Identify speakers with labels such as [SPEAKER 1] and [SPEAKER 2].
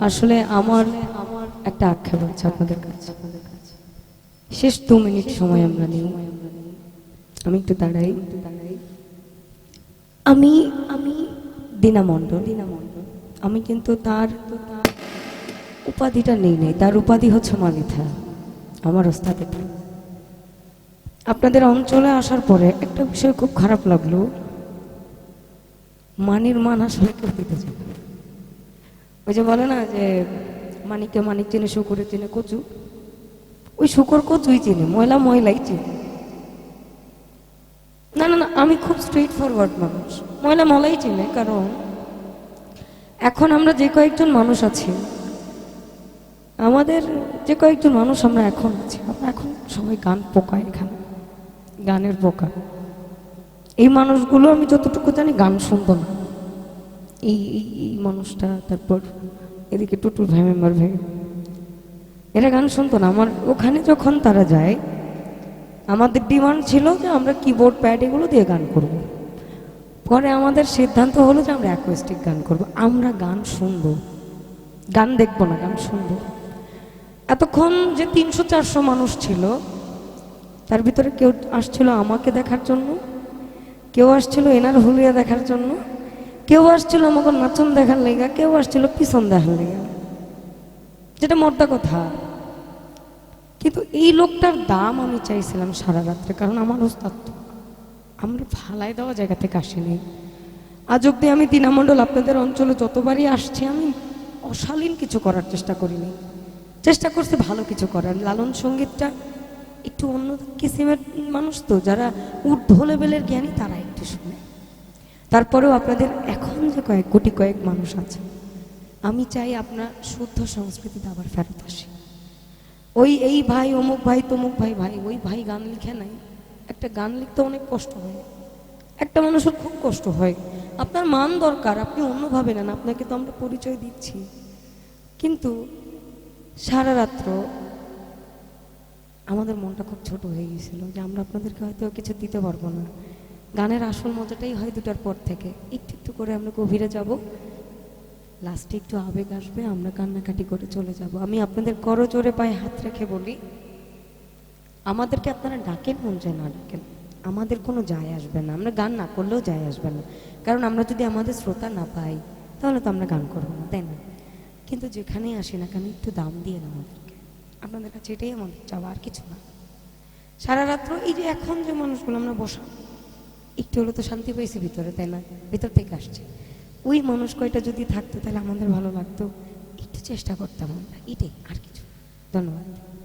[SPEAKER 1] আসলে আমার একটা আক্ষেপ আছে আপনাদের কাছে। শেষ দু মিনিট সময় আমরা নিই। আমি একটু দাঁড়াই। আমি আমি দীনা মণ্ডল। আমি কিন্তু তার উপাধিটা নেই নেই। তার উপাধি হচ্ছে মালিথা, আমার ওস্তাদ। আপনাদের অঞ্চলে আসার পরে একটা বিষয় খুব খারাপ লাগল। মানির মান আসলে কেউ দিতে না। ওই যে বলে না যে মানিককে মানিক চিনে শুকুরে চিনে কচু। ওই শুকর কচুই চিনে, ময়লা ময়লাই চিনে। না না না, আমি খুব স্ট্রেট ফরওয়ার্ড মানুষ। ময়লা মলাই চিনে, কারণ এখন আমরা যে কয়েকজন মানুষ আছি, আমাদের যে কয়েকজন মানুষ আমরা এখন আছি, আমরা এখন সবাই গান পোকা এখানে, গানের পোকা। এই মানুষগুলো আমি যতটুকু জানি গান শুনতো না। এই এই মানুষটা, তারপর এদিকে টুটুল ভাই, মেম্বার ভাই। এরা গান শুনতো না। আমার ওখানে যখন তারা যায়, আমাদের ডিমান্ড ছিল যে আমরা কিবোর্ড প্যাড এগুলো দিয়ে গান করব। পরে আমাদের সিদ্ধান্ত হলো যে আমরা অ্যাকোয়েস্টিক গান করব। আমরা গান শুনব। গান দেখব না, গান শুনব। এতক্ষণ যে তিনশো, চারশো মানুষ ছিল, তার ভিতরে কেউ আসছিল আমাকে দেখার জন্য, কেউ আসছিল এনার হুলিয়া দেখার জন্য। কেউ আসছিল আমাকে নাচন দেখার লেগা, কেউ আসছিল পিছন দেখার লেগা। যেটা মর্দা কথা। কিন্তু এই লোকটার দাম আমি চাইছিলাম সারা রাত্রে, কারণ আমার ওস্তাদ। আমরা ফালাই দেওয়া জায়গা থেকে আসিনি। আজ অব্দি আমি দিনামণ্ডল আপনাদের অঞ্চলে যতবারই আসছি, আমি অশালীন কিছু করার চেষ্টা করিনি। চেষ্টা করছে ভালো কিছু করার। লালন সঙ্গীতটা একটু অন্য কিসিমের মানুষ তো, যারা ঊর্ধ্ব লেভেলের জ্ঞানী, তারা একটু শুনে। তারপরেও আপনাদের এখন যে কয়েক কোটি কয়েক মানুষ আছে, আমি চাই আপনার শুদ্ধ সংস্কৃতিতে আবার ফেরত আসি। ওই এই ভাই, অমুক ভাই, তমুক ভাই ভাই, ওই ভাই গান লিখে নাই, একটা গান লিখতে অনেক কষ্ট হয়। একটা মানুষের খুব কষ্ট হয়। আপনার মান দরকার, আপনি অন্যভাবে নেন, আপনাকে তো আমরা পরিচয় দিচ্ছি। কিন্তু সারা রাত্র আমাদের মনটা খুব ছোট হয়ে গিয়েছিল যে আমরা আপনাদেরকে হয়তো কিছু দিতে পারব না। গানের আসল মজাটাই হয় দুটার পর থেকে। একটু একটু করে আমরা গভীরে যাব। লাস্টে একটু আবেগ আসবে, আমরা কান্নাকাটি করে চলে যাব। আমি আপনাদের করো জোরে পায়ে হাত রেখে বলি, আমাদেরকে আপনারা ডাকেন মন চায় না ডাকেন। আমাদের কোনো যায় আসবে না। আমরা গান না করলেও যায় আসবে না। কারণ আমরা যদি আমাদের শ্রোতা না পাই, তাহলে তো আমরা গান করব না, তাই না? কিন্তু যেখানেই আসি না কেন, একটু দাম দিয়ে না আমাদেরকে। আপনাদের কাছে এটাই আমাদের চাওয়া, আর কিছু না। সারা রাত্র এই যে এখন যে মানুষগুলো আমরা বসা একটু হলো তো শান্তি পেয়েছে ভিতরে, তাই না? ভিতর থেকে আসছে। ওই মানুষ কয়টা যদি থাকতো, তাহলে আমাদের ভালো লাগতো। একটু চেষ্টা করতাম আমরা। এটাই আর কিছু। ধন্যবাদ।